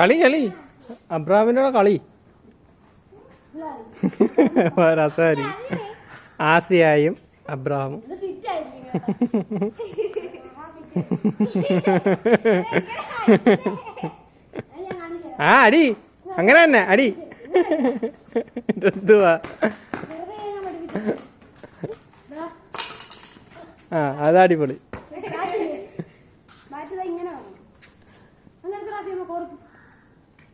കളി കളി. അബ്രാമിന്റെ കളി. രസമായിരിക്കും ആസിയായും അബ്രാമും. ആ അടി. അങ്ങനെ തന്നെ അടി. എന്തുവാ? ആ അത് അടിപൊളി. ഇങ്ങനെ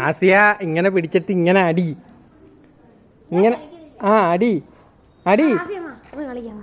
ആസിയ ഇങ്ങനെ പിടിച്ചിട്ട് ഇങ്ങനെ അടി. ഇങ്ങനെ ആ അടി. അടി. കളിക്കാം.